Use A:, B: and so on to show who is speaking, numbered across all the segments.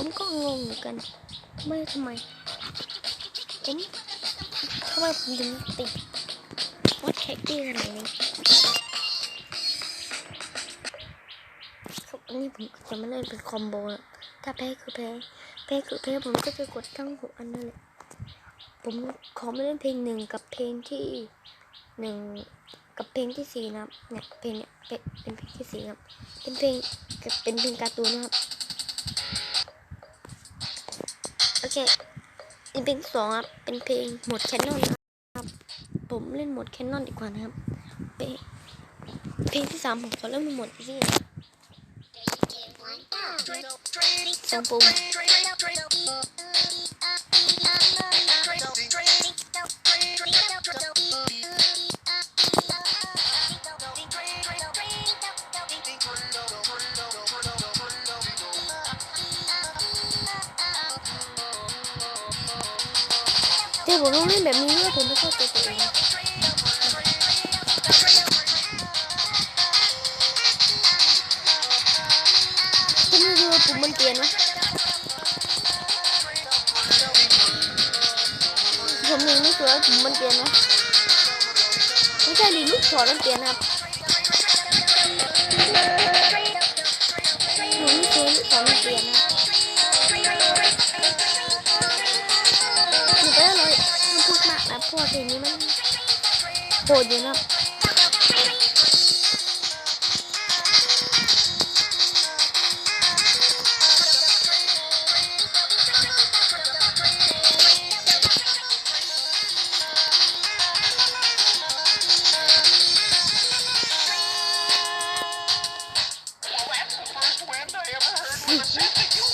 A: ผมก็งงเหมือนกันทำไมทำไมผมทำไมผมถึงติดวัดแท็กตี้ขนาดนี้ครับอันนี้ผมจะไม่เล่นเป็นคอมโบนะถ้าแพ้คือแพ้แพ้คือแพ้ผมก็จะกดทั้งหกอันนั่นแหละผมขอไม่เล่นเพลงหนึ่งกับเพลงที่หนึ่งกับเพลงที่สี่นะเนี่ยเพลงเนี่ยเป็นเพลงที่สี่ครับเป็นเพลงเป็นเพลงการ์ตูนนะครับ เคเป็นเพลงสองครับ เป็นเพลงหมดแคนนอนนะครับ ผมเล่นหมดแคนนอนดีกว่านะครับ เพลงเพลงที่สามผมขอเล่นหมดอีซี่นะสองปุ่ม ผมต้องเล่นแบบนี้ด้วยผมไม่เข้าใจตัวเองผมไม่รู้ว่าปุ่มมันเปลี่ยนไหมผมยังไม่รู้ว่าปุ่มมันเปลี่ยนไหมไม่ใช่ดิลูกศรมันเปลี่ยนครับผมไม่เคยลูกศรมันเปลี่ยนนะ มากนะเพราะวกเพลงนี้มันโหดอยู่นะ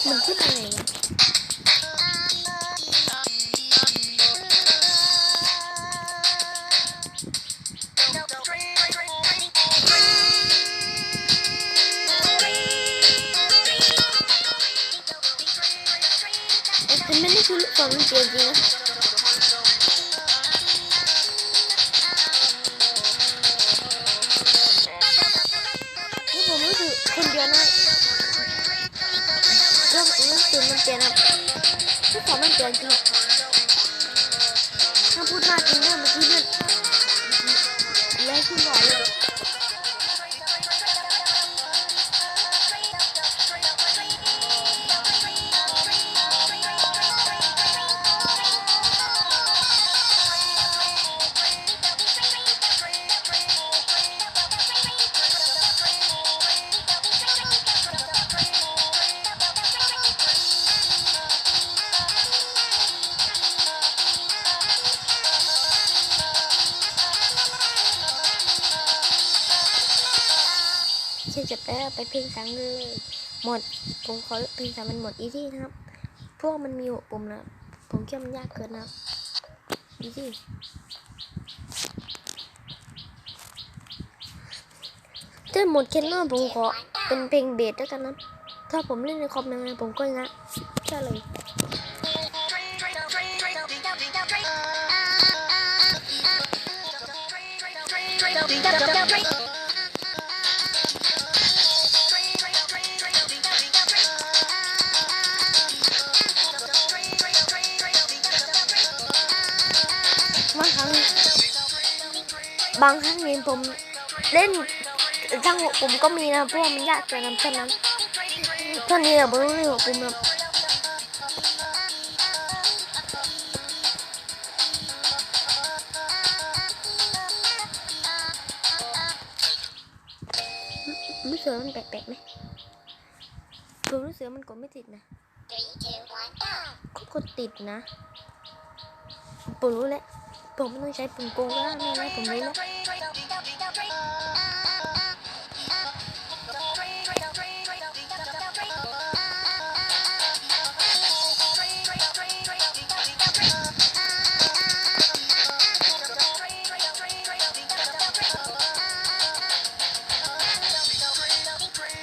A: มันพูดอะไร แต่มันไม่คือลูกศรมันเปลี่ยจริงนะนี่ผมรู้สึกคนเดียวนะเรื่องเรื่องตื่นมันเปลี่ยนอะลูกศรมันเปลี่ยนจริงถ้าพูดมากจริงเนี่ยมื่อกี้เนี่ยแล้วขึ้นหน่อเลย จะไปแล้วไปเพลงสังเลยหมดผมขอเพลงสังมันหมดอีซี่นะครับ พวกมันมีหกปุ่มนะผมคิดว่ามันยากเกินนะครับอีซี่ถ้าหมดแคนนอนผมขอเป็นเพลงเบสแล้วกันนะถ้าผมเล่นในคอมนะผมก็งะใช่เลยบ ครั้ง บางครั้งเห็นผมเล่นทั้งหกปุ่มก็มีนะเพราะว่ามันยากเกินนะเท่านั้นเท่านี้อะผมต้องเล่นหกปุ่มนะรู้สึกว่ามันแปลกๆไหมผมรู้สึกว่ามันกดไม่ติดนะก็กดติดนะผมรู้แล้ว ผมไม่ต้องใช้ปุ่มโกงก็ได้ไม่เป็นไรผมรู้แล้ว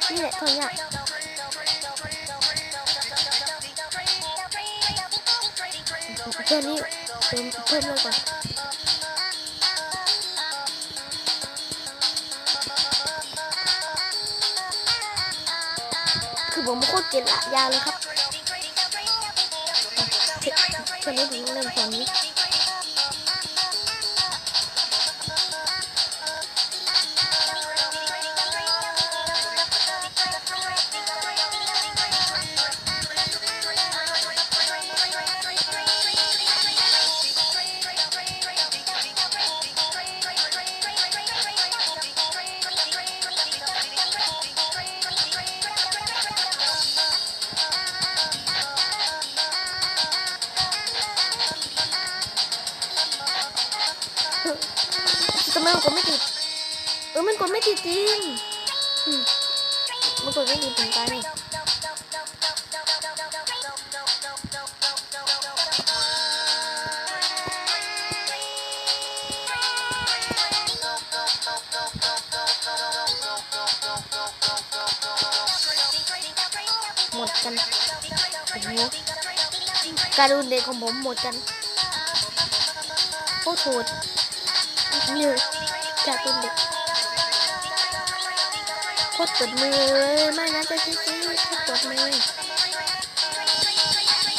A: นี่แหละคนยากตัวนี้ เติมเพิ่มเลยก่อนคือผมโคตรเกลีละยาเลยครับเพื่อนไม่ถึงเรื่องของนี้ำไมมันกดไม่ติด เออ มันกดไม่ติดจริงมันกดไม่ติดผมตายเลยหมดกันโอ้โหการุณเดของผมหมดกันโคตรโหด นี่ยการุณเด็กโคตรปวดมือเลยไม่นะจะซื้อซื้อโคตรปวดมือ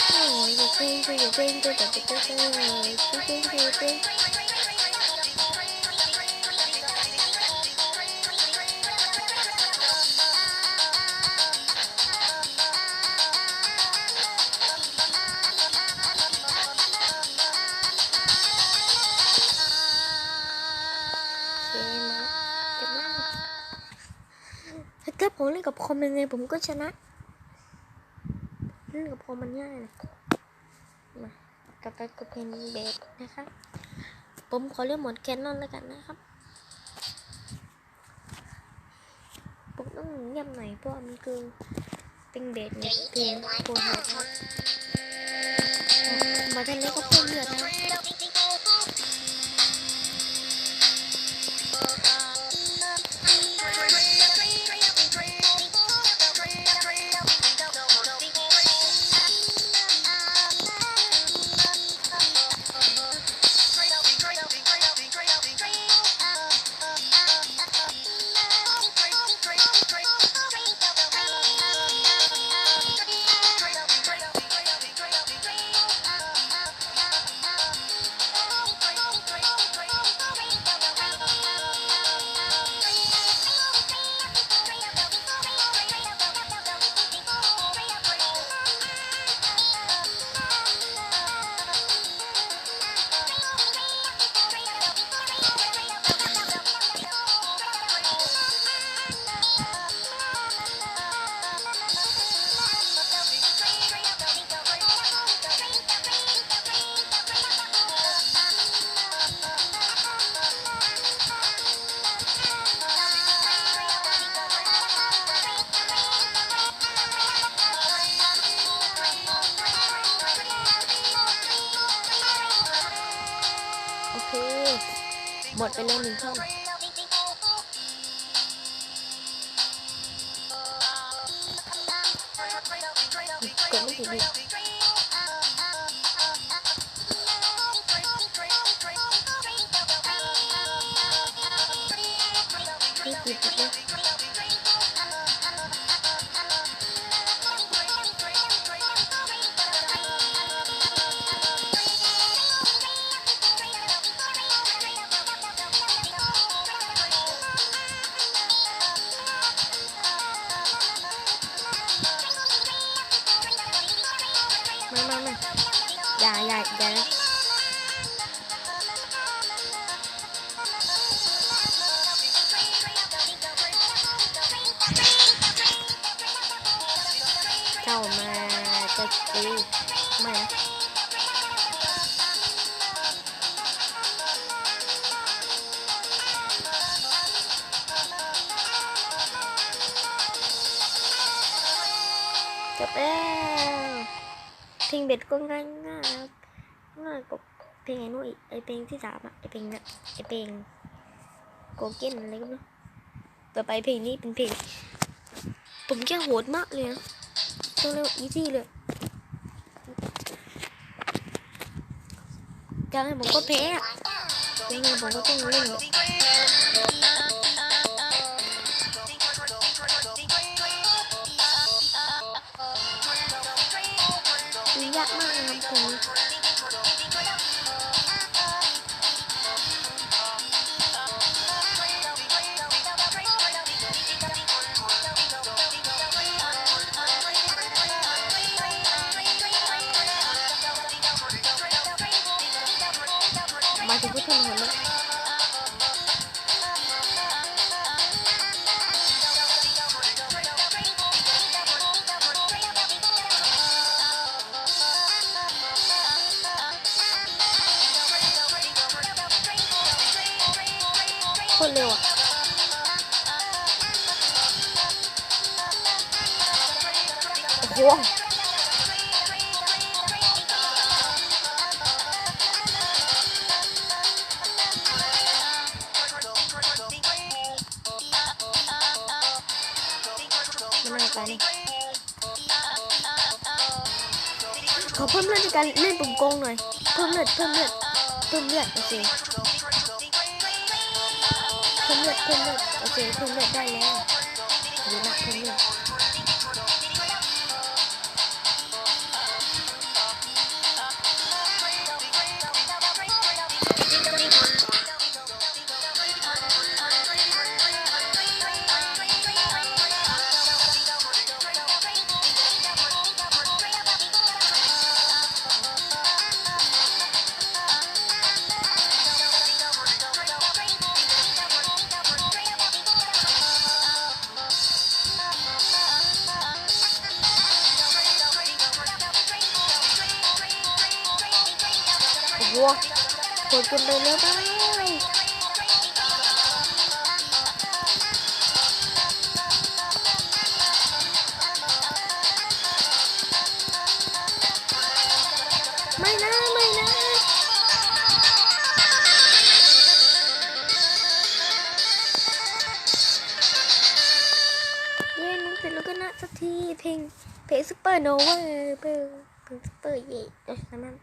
A: โอ้ยจะซื้อจะเต้อจะซื้อจะเต้นจะเต้นจะเต้นจะ ผมเล่นกับคอมยังไงผมก็ชนะ เล่นกับคอมมันง่ายเลยมาต่อไปก็เป็นเบสนะครับ ผมขอเลือกหมดแคนนอนแล้วกันนะครับ ผมต้องเงียบหน่อยเพราะมันคือเป็นเบสในเพลงโคตรครับมาทางนี้ก็เพิ่มเลือดนะ มดไปเลยหนึ่งช่องกดไม่ติดดิไม่ติาอย่าอย่าเจ้ามาจะซื้อไม่นะจบแล้ว ลงเบ็ดก็ง่ายง่ายง่ายกว่าเพลงไอ้นู้นอีกไอเพลงที่สามอะไอเพลงนี่ยไอเพลงโกเก้นอะไรก็ไม่รู้ต่อไปเพลงนี้เป็นเพลงผมแค่โหดมากเลยนะต้องเรียกว่าอีซี่เลยยังไงผมก็แพ้อะยังไงผมก็ต้องเล่น มั ตรเร็วอะโอ้โหมันน่าไปนี่ขอเพิ่มเลือดในการเล่นปุ่มโกงหน่อย เพิ่มเลือดเพิ่มเลือดเพิ่มเลือดโอเค เลือดเพิ่มเลือดโอเคเพิ่มเลือดได้แล้วดีมากเพิ่มเลือด โอ้โหดเกินไปแล้วไปไม่นะไม่นะเย้นึกเสร็จแล้วก็นะสักทีเพลงเพลงซูเปอร์โนวาเพลงเพลงซูเปอร์เย่เอ้ยนั่นมัน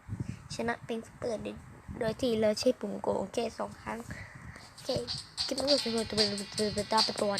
A: ชนะเป็นสเปอร์โดยโดยที่เราใช้ปุ่มโกโอเคสองครั้งโอเคิดว่าจะเป็นตัวเป็นตัวเป็นตัวเป็นตัว